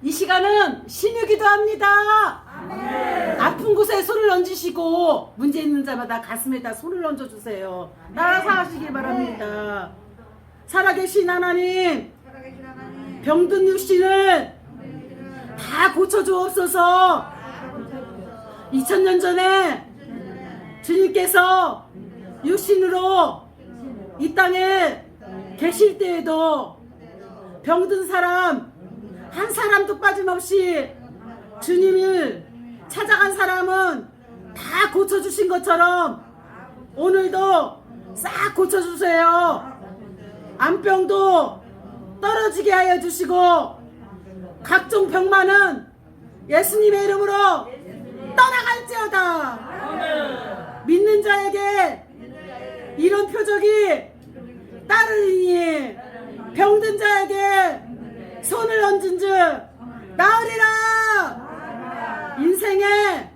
이 시간은 신유 기도합니다. 아픈 곳에 손을 얹으시고 문제 있는 자마다 가슴에다 손을 얹어 주세요. 따라서 하시길 바랍니다. 살아계신 하나님, 살아계신 하나님, 병든 육신을 다 고쳐 주옵소서. 2000년 전에 주님께서 육신으로 이 땅에 계실 때에도 병든 사람 한 사람도 빠짐없이 주님을 찾아간 사람은 다 고쳐주신 것처럼 오늘도 싹 고쳐주세요. 암병도 떨어지게 하여 주시고 각종 병만은 예수님의 이름으로 떠나갈지어다. 믿는 자에게 이런 표적이 따르니 병든 자에게 손을 얹은 즉 나으리라. 인생의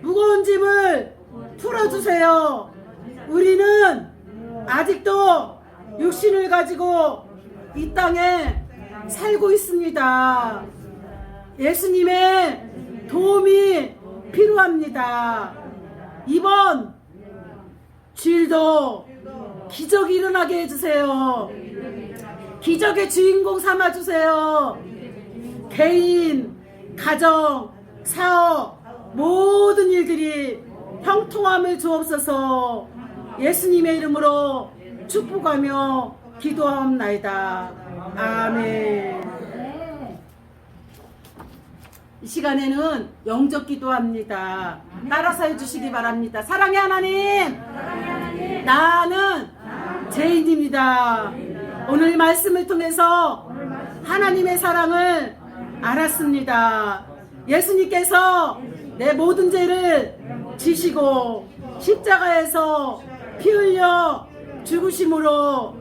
무거운 짐을 풀어주세요. 우리는 아직도 육신을 가지고 이 땅에 살고 있습니다. 예수님의 도움이 필요합니다. 이번 주일도 기적이 일어나게 해주세요. 기적의 주인공 삼아주세요. 개인, 가정, 사업, 모든 일들이 형통함을 주옵소서 예수님의 이름으로 축복하며 기도하옵나이다. 아멘. 이 시간에는 영적 기도합니다. 따라서 해주시기 바랍니다. 사랑의 하나님, 나는 죄인입니다. 오늘 말씀을 통해서 하나님의 사랑을 알았습니다. 예수님께서 내 모든 죄를 지시고 십자가에서 피 흘려 죽으심으로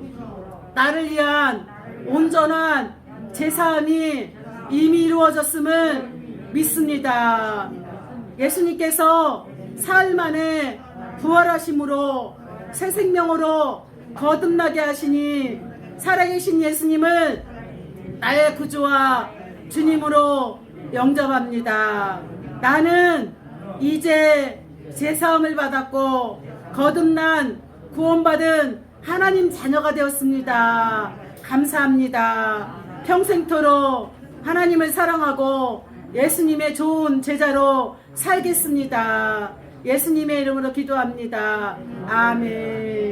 나를 위한 온전한 제사함이 이미 이루어졌음을 믿습니다. 예수님께서 사흘 만에 부활하심으로 새 생명으로 거듭나게 하시니 살아계신 예수님을 나의 구주와 주님으로 영접합니다. 나는 이제 제 사함을 받았고 거듭난 구원받은 하나님 자녀가 되었습니다. 감사합니다. 평생토록 하나님을 사랑하고 예수님의 좋은 제자로 살겠습니다. 예수님의 이름으로 기도합니다. 아멘.